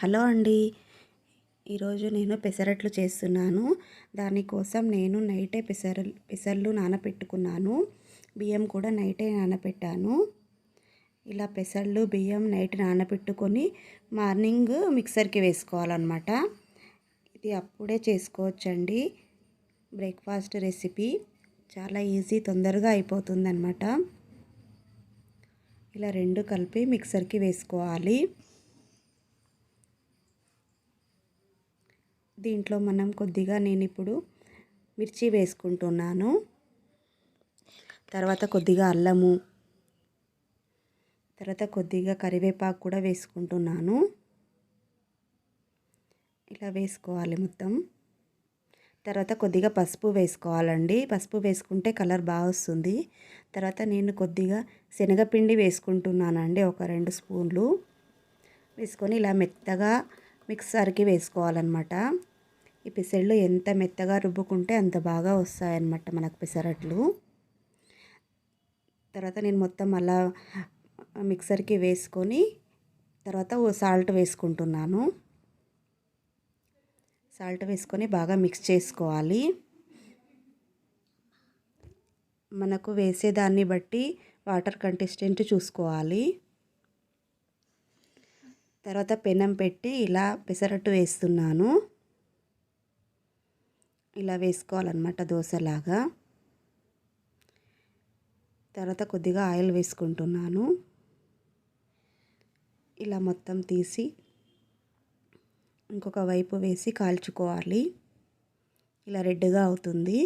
Hello అండి. ఈరోజు నేను పెసరట్లు చేస్తున్నాను. దానికోసం నేను నైటే పెసర పెసర్లు నానబెట్టుకున్నాను బియ్యం కూడా నైటే నానబెట్టాను ఇలా పెసర్లు బియ్యం నైట్ నానబెట్టుకొని మార్నింగ్ మిక్సర్కి వేసుకోవాలన్నమాట. ఇది అప్పుడే చేసుకోవచ్చండి. Breakfast recipe. చాలా ఈజీ తొందరగా అయిపోతుందన్నమాట. ఇలా రెండు కలిపి మిక్సర్కి వేసుకోవాలి. దీంట్లో మనం కొద్దిగా నేను ఇప్పుడు మిర్చి వేసుకుంటున్నాను. తర్వాత కొద్దిగా అల్లము తర్వాత కొద్దిగా కరివేపాకు కూడా వేసుకుంటున్నాను. ఇలా వేసుకోవాలి మొత్తం. తర్వాత కొద్దిగా పసుపు వేసుకోవాలండి. పసుపు వేసుకుంటే కలర్ బాగా వస్తుంది. తర్వాత నేను కొద్దిగా శనగపిండి వేసుకుంటున్నానండి ఒక రెండు స్పూన్లు. వేసుకొని ఇలా మెత్తగా మిక్సర్కి వేసుకోవాలన్నమాట. ఈ పెసర్లు ఎంత మెత్తగా రుబ్బుకుంటే అంత బాగా వస్తాయన్నమాట మనకు పెసరట్లు. తర్వాత నేను మొత్తం అలా మిక్సర్కి వేసుకొని తర్వాత సాల్ట్ వేసుకుంటున్నాను. సాల్ట్ వేసుకొని బాగా మిక్స్ చేసుకోవాలి. మనకు వేసేదాన్ని బట్టి వాటర్ కంటెస్టెంట్ చూసుకోవాలి. తర్వాత పెనం పెట్టి ఇలా పెసరట్టు వేస్తున్నాను. ఇలా వేసుకోవాలన్నమాట దోశలాగా. తర్వాత కొద్దిగా ఆయిల్ వేసుకుంటున్నాను. ఇలా మొత్తం తీసి ఇంకొక వైపు వేసి కాల్చుకోవాలి. ఇలా రెడ్గా అవుతుంది.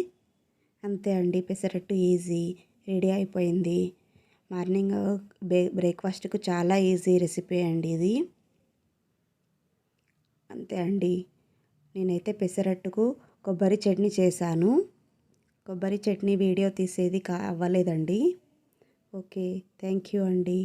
అంతే అండి పెసరట్టు ఈజీ రెడీ అయిపోయింది. మార్నింగ్ బ్రే బ్రేక్ఫాస్ట్కు చాలా ఈజీ రెసిపీ అండి ఇది. అంతే అండి నేనైతే పెసరట్టుకు కొబ్బరి చట్నీ చేశాను. కొబ్బరి చట్నీ వీడియో తీసేది కా అవ్వలేదండి. ఓకే థ్యాంక్ యూ అండి.